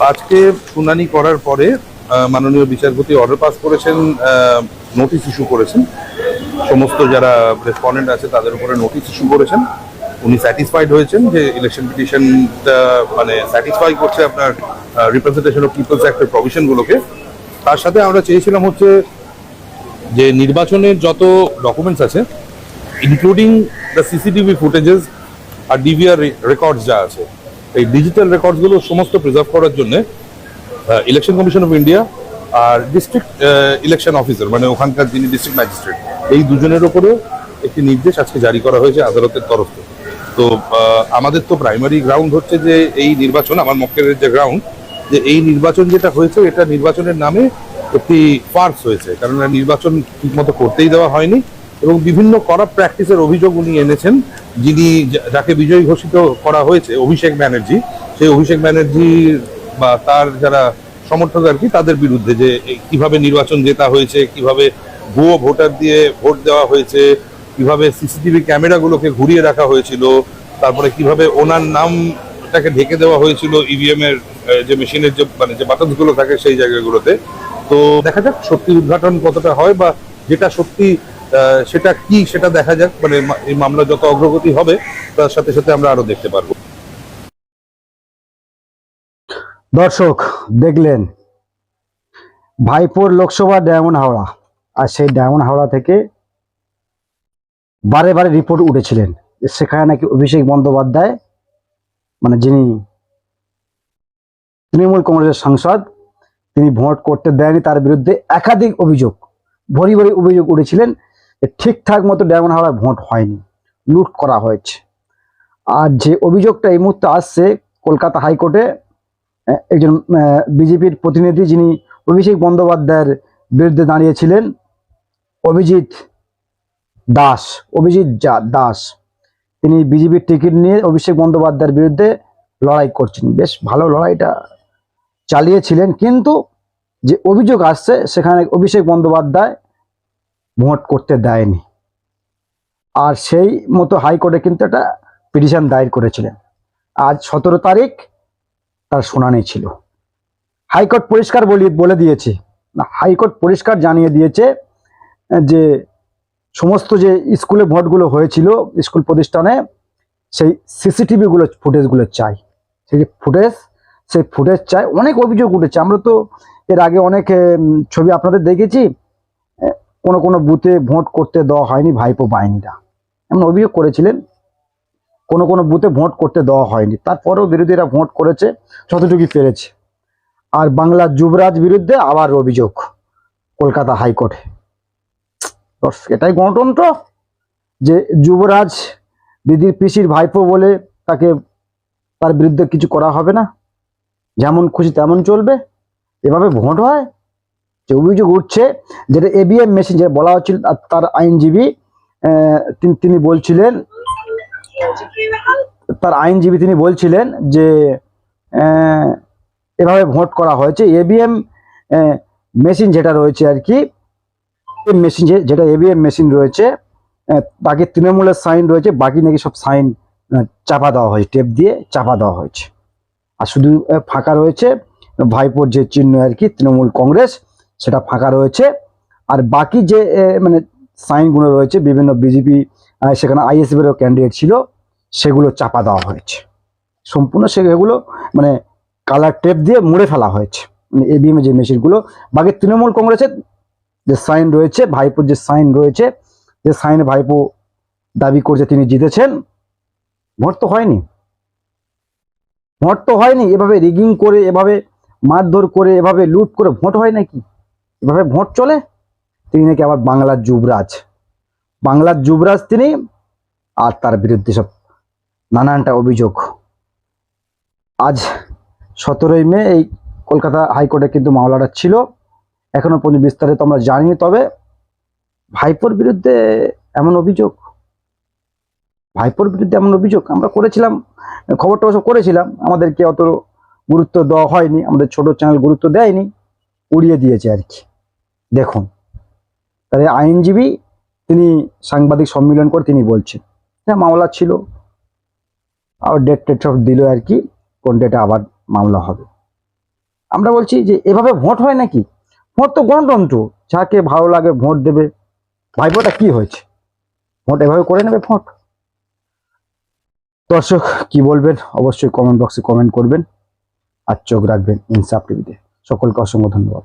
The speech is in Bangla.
আজকে শুনানি করার পরে মাননীয় বিচারপতি অর্ডার পাস করেছেন নোটিশ ইস্যু করেছেন। সমস্ত যারা রেসপন্ডেন্ট আছে, তাদের উপরে নোটিশ ইস্যু করেছেন। উনি স্যাটিসফাইড হয়েছেন যে ইলেকশন পিটিশনটা মানে স্যাটিসফাই করছে আপনার রিপ্রেজেন্টেশন অফ পিপলস অ্যাক্টের প্রভিশনগুলোকে তার সাথে আমরা চেয়েছিলাম হচ্ছে যে নির্বাচনের যত ডকুমেন্টস আছে ইনক্লুডিং দ্য সিসিটিভি ফুটেজেস আর ডিভিআর রেকর্ডস যা আছে এই ডিজিটাল রেকর্ডসগুলো সমস্ত প্রিজার্ভ করার জন্য ইলেকশন কমিশন অফ ইন্ডিয়া আর ডিস্ট্রিক্ট ইলেকশন অফিসার মানে ওখানকার যিনি ডিস্ট্রিক্ট ম্যাজিস্ট্রেট এই দুজনের ওপরে একটি নির্দেশ আজকে জারি করা হয়েছে আদালতের তরফ থেকে। তো আমাদের তো প্রাইমারি গ্রাউন্ড হচ্ছে যে এই নির্বাচন, আমার মক্কেলের যে গ্রাউন্ড যে এই নির্বাচন যেটা হয়েছে, এটা নির্বাচনের নামে একটি ফার্স হয়েছে কারণ নির্বাচন ঠিকমতো করতেই দেওয়া হয়নি। এবং বিভিন্ন করাপ প্র্যাকটিসের অভিযোগ উনি এনেছেন, যিনি যাকে বিজয়ী ঘোষিত করা হয়েছে, অভিষেক ব্যানার্জি। সেই অভিষেক ব্যানার্জির বা তার যারা সমর্থক আর কি, তাদের বিরুদ্ধে যে কীভাবে নির্বাচন জেতা হয়েছে, কীভাবে ভুয়ো ভোটার দিয়ে ভোট দেওয়া হয়েছে, কীভাবে সিসিটিভি ক্যামেরাগুলোকে ঘুরিয়ে রাখা হয়েছিল, তারপরে কীভাবে ওনার নামটাকে ঢেকে দেওয়া হয়েছিল ইভিএম এর যে মেশিনের যে মানে যে বাতাসগুলো থাকে সেই জায়গাগুলোতে। তো দেখা যাক সত্যি উদ্ঘাটন কতটা হয় বা যেটা সত্যি সেটা কি সেটা দেখা যাক। মানে এই মামলা যত অগ্রগতি হবে, তার সাথে সাথে আমরা আরও দেখতে পারব। দর্শক, দেখলেন। ভাইপোর লোকসভা ডায়মন্ড হাওড়া। আর সেই ডায়মন্ড হাওড়া থেকে বারে বারে রিপোর্ট উঠেছিলেন। সেখানে নাকি অভিষেক বন্দ্যোপাধ্যায় মানে যিনি তৃণমূল কংগ্রেসের সাংসদ, তিনি ভোট করতে দেয়নি তার বিরুদ্ধে একাধিক অভিযোগ, ভরি ভরি অভিযোগ উঠেছিলেন। ঠিকঠাক মতো ডায়মন্ড ভোট হয়নি, লুট করা হয়েছে। আর যে অভিযোগটা এই মুহূর্তে আসছে কলকাতা হাইকোর্টে একজন বিজেপির প্রতিনিধি যিনি অভিষেক বন্দ্যোপাধ্যায়ের বিরুদ্ধে দাঁড়িয়েছিলেন, অভিজিৎ দাস অভিজিৎ দাস। তিনি বিজেপির টিকিট নিয়ে অভিষেক বন্দ্যোপাধ্যায়ের বিরুদ্ধে লড়াই করছেন। বেশ ভালো লড়াইটা চালিয়েছিলেন। কিন্তু যে অভিযোগ আসছে, সেখানে অভিষেক বন্দ্যোপাধ্যায় ভোট করতে দেয়নি। আর সেই মতো হাইকোর্টে কিন্তু একটা পিটিশন দায়ের করেছিলেন। আজ সতেরো তারিখ, তার শুনানি ছিল। হাইকোর্ট পরিষ্কার বলি, বলে দিয়েছে। হাইকোর্ট পরিষ্কার জানিয়ে দিয়েছে যে সমস্ত যে স্কুলে ভোটগুলো হয়েছিল স্কুল প্রতিষ্ঠানে, সেই সিসিটিভিগুলো ফুটেজগুলো চাই। সেই যে ফুটেজ, সেই ফুটেজ চাই। অনেক অভিযোগ উঠেছে। আমরা তো এর আগে অনেক ছবি আপনাদের দেখেছি। কোনো কোনো বুথে ভোট করতে দেওয়া হয়নি, ভাইপো বাহিনীরা। এমন অভিযোগ করেছিলেন, কোনো কোনো বুথে ভোট করতে দেওয়া হয়নি। তারপরেও বিরোধীরা ভোট করেছে যতটুকু পেরেছে। আর বাংলার যুবরাজ বিরুদ্ধে আবার অভিযোগ কলকাতা হাইকোর্টে। এটাই গণতন্ত্র? যে যুবরাজ দিদির পিসির ভাইপো বলে তাকে, তার বিরুদ্ধে কিছু করা হবে না? যেমন খুশি তেমন চলবে? এভাবে ভোট হয়? যে অভিযোগ উঠছে যেটা এবিএম মেশিন যেটা বলা হচ্ছিল তার আইনজীবী তিনি বলছিলেন, তার আইনজীবী তিনি বলছিলেন যে এভাবে ভোট করা হয়েছে। এবিএম মেশিন যেটা রয়েছে আর কি মেশিন যেটা এবিএম মেশিন রয়েছে বাকি তৃণমূলের সাইন রয়েছে, বাকি নাকি সব সাইন চাপা দেওয়া হয়েছে টেপ দিয়ে চাপা দেওয়া হয়েছে। আর শুধু ফাঁকা রয়েছে, ভাইপোর যে চিহ্ন আর কি, তৃণমূল কংগ্রেস সেটা ফাঁকা রয়েছে। আর বাকি যে মানে সাইনগুলো রয়েছে, বিভিন্ন বিজেপি সেখানে আইএসএফ এরও ক্যান্ডিডেট ছিল, সেগুলো চাপা দেওয়া হয়েছে। সম্পূর্ণ সেগুলো মানে কালার টেপ দিয়ে মুড়ে ফেলা হয়েছে। মানে এবিএম যে মেশিনগুলো বাকি তৃণমূল কংগ্রেসের যে সাইন রয়েছে, ভাইপোর যে সাইন রয়েছে, যে সাইন ভাইপো দাবি করছে তিনি জিতেছেন, ভোট তো হয়নি। ভোট তো হয়নি, এভাবে রিগিং করে, এভাবে মারধর করে, এভাবে লুট করে ভোট হয় নাকি? এভাবে ভোট চলে? তিনি নাকি আবার বাংলার যুবরাজ। বাংলার যুবরাজ তিনি আর তার বিরুদ্ধে সব নানানটা অভিযোগ। আজ সতেরোই মে, এই কলকাতা হাইকোর্টে কিন্তু মামলাটা ছিল। এখনও পর্যন্ত বিস্তারিত আমরা জানিনি, তবে ভাইপোর বিরুদ্ধে এমন অভিযোগ। ভাইপোর বিরুদ্ধে এমন অভিযোগ আমরা করেছিলাম, খবরটা অবশ্য করেছিলাম। আমাদেরকে অত গুরুত্ব দেওয়া হয়নি, আমাদের ছোট চ্যানেল গুরুত্ব দেয়নি, উড়িয়ে দিয়েছে আর কি। দেখুন। তাহলে আইনজীবী তিনি সাংবাদিক সম্মেলন করে তিনি বলছেন হ্যাঁ মামলা ছিল। আর ডেট টেট সব দিল আর কি, কোন ডেটে আবার মামলা হবে। আমরা বলছি যে এভাবে ভোট হয় নাকি? ভোট তো গণতন্ত্র। যাকে ভালো লাগে ভোট দেবে। ভাইপোটা কি হয়েছে? ভোট এভাবে করে নেবে ভোট? দর্শক, কি বলবেন? অবশ্যই কমেন্ট বক্সে কমেন্ট করবেন। আর চোখ রাখবেন ইনসাফ টিভিতে সকলকে অসংখ্য ধন্যবাদ।